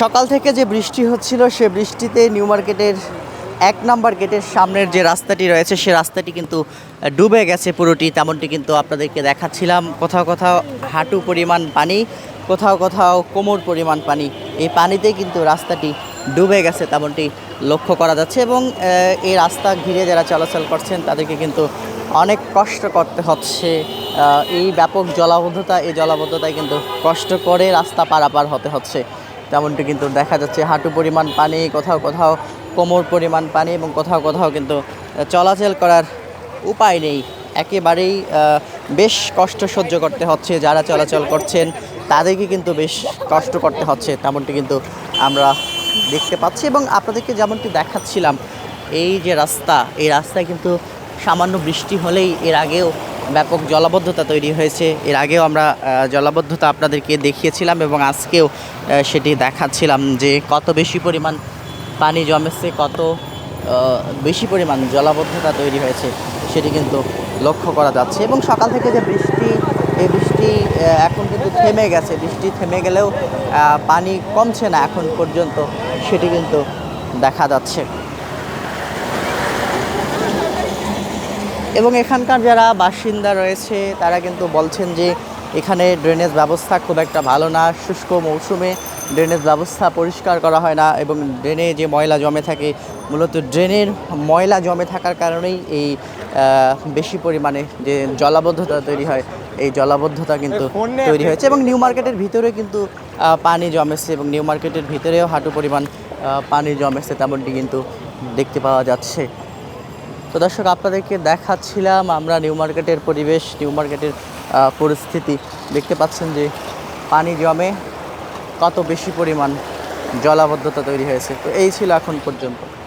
সকাল থেকে যে বৃষ্টি হচ্ছিল, সে বৃষ্টিতে নিউ মার্কেটের এক নাম্বার গেটের সামনের যে রাস্তাটি রয়েছে, সে রাস্তাটি কিন্তু ডুবে গেছে পুরোটি। তেমনটি কিন্তু আপনাদেরকে দেখাচ্ছিলাম। কোথাও কোথাও হাঁটু পরিমাণ পানি, কোথাও কোথাও কোমর পরিমাণ পানি। এই পানিতে কিন্তু রাস্তাটি ডুবে গেছে, তেমনটি লক্ষ্য করা যাচ্ছে এবং এই রাস্তা ঘিরে যারা চলাচল করছেন, তাদেরকে কিন্তু অনেক কষ্ট করতে হচ্ছে। এই ব্যাপক জলাবদ্ধতা, এই জলাবদ্ধতায় কিন্তু কষ্ট করে রাস্তা পারাপার হতে হচ্ছে। তেমনটি কিন্তু দেখা যাচ্ছে। হাঁটু পরিমাণ পানি, কোথাও কোথাও কোমর পরিমাণ পানি এবং কোথাও কোথাও কিন্তু চলাচল করার উপায় নেই। একেবারেই বেশ কষ্ট সহ্য করতে হচ্ছে যারা চলাচল করছেন, তাদেরকে কিন্তু বেশ কষ্ট করতে হচ্ছে, তেমনটি কিন্তু আমরা দেখতে পাচ্ছি এবং আপনাদেরকে যেমনটি দেখাচ্ছিলাম, এই যে রাস্তা, এই রাস্তায় কিন্তু সামান্য বৃষ্টি হলেই এর আগেও ব্যাপক জলাবদ্ধতা তৈরি হয়েছে। এর আগেও আমরা জলাবদ্ধতা আপনাদেরকে দেখিয়েছিলাম এবং আজকেও সেটি দেখাচ্ছিলাম যে কত বেশি পরিমাণ পানি জমেছে, কত বেশি পরিমাণ জলাবদ্ধতা তৈরি হয়েছে, সেটি কিন্তু লক্ষ্য করা যাচ্ছে। এবং সকাল থেকে যে বৃষ্টি, এই বৃষ্টি এখন কিন্তু থেমে গেছে। বৃষ্টি থেমে গেলেও পানি কমছে না এখন পর্যন্ত, সেটি কিন্তু দেখা যাচ্ছে। এবং এখানকার যারা বাসিন্দা রয়েছে তারা কিন্তু বলছেন যে এখানে ড্রেনেজ ব্যবস্থা খুব একটা ভালো না। শুষ্ক মৌসুমে ড্রেনেজ ব্যবস্থা পরিষ্কার করা হয় না এবং ড্রেনে যে ময়লা জমে থাকে মূলত ড্রেনের ময়লা জমে থাকার কারণেই এই বেশি পরিমাণে যে জলাবদ্ধতা তৈরি হয় এই জলাবদ্ধতা কিন্তু তৈরি হয়েছে এবং নিউ মার্কেটের ভিতরে কিন্তু পানি জমেছে এবং নিউ মার্কেটের ভিতরেও হাঁটু পরিমাণ পানি জমেছে তেমনটি কিন্তু দেখতে পাওয়া যাচ্ছে। তো দর্শক, আপনাদেরকে দেখাচ্ছিলাম আমরা নিউ মার্কেটের পরিবেশ, নিউ মার্কেটের পরিস্থিতি। দেখতে পাচ্ছেন যে পানি জমে, কত বেশি পরিমাণ জলাবদ্ধতা তৈরি হয়েছে। তো এই ছিল এখন পর্যন্ত।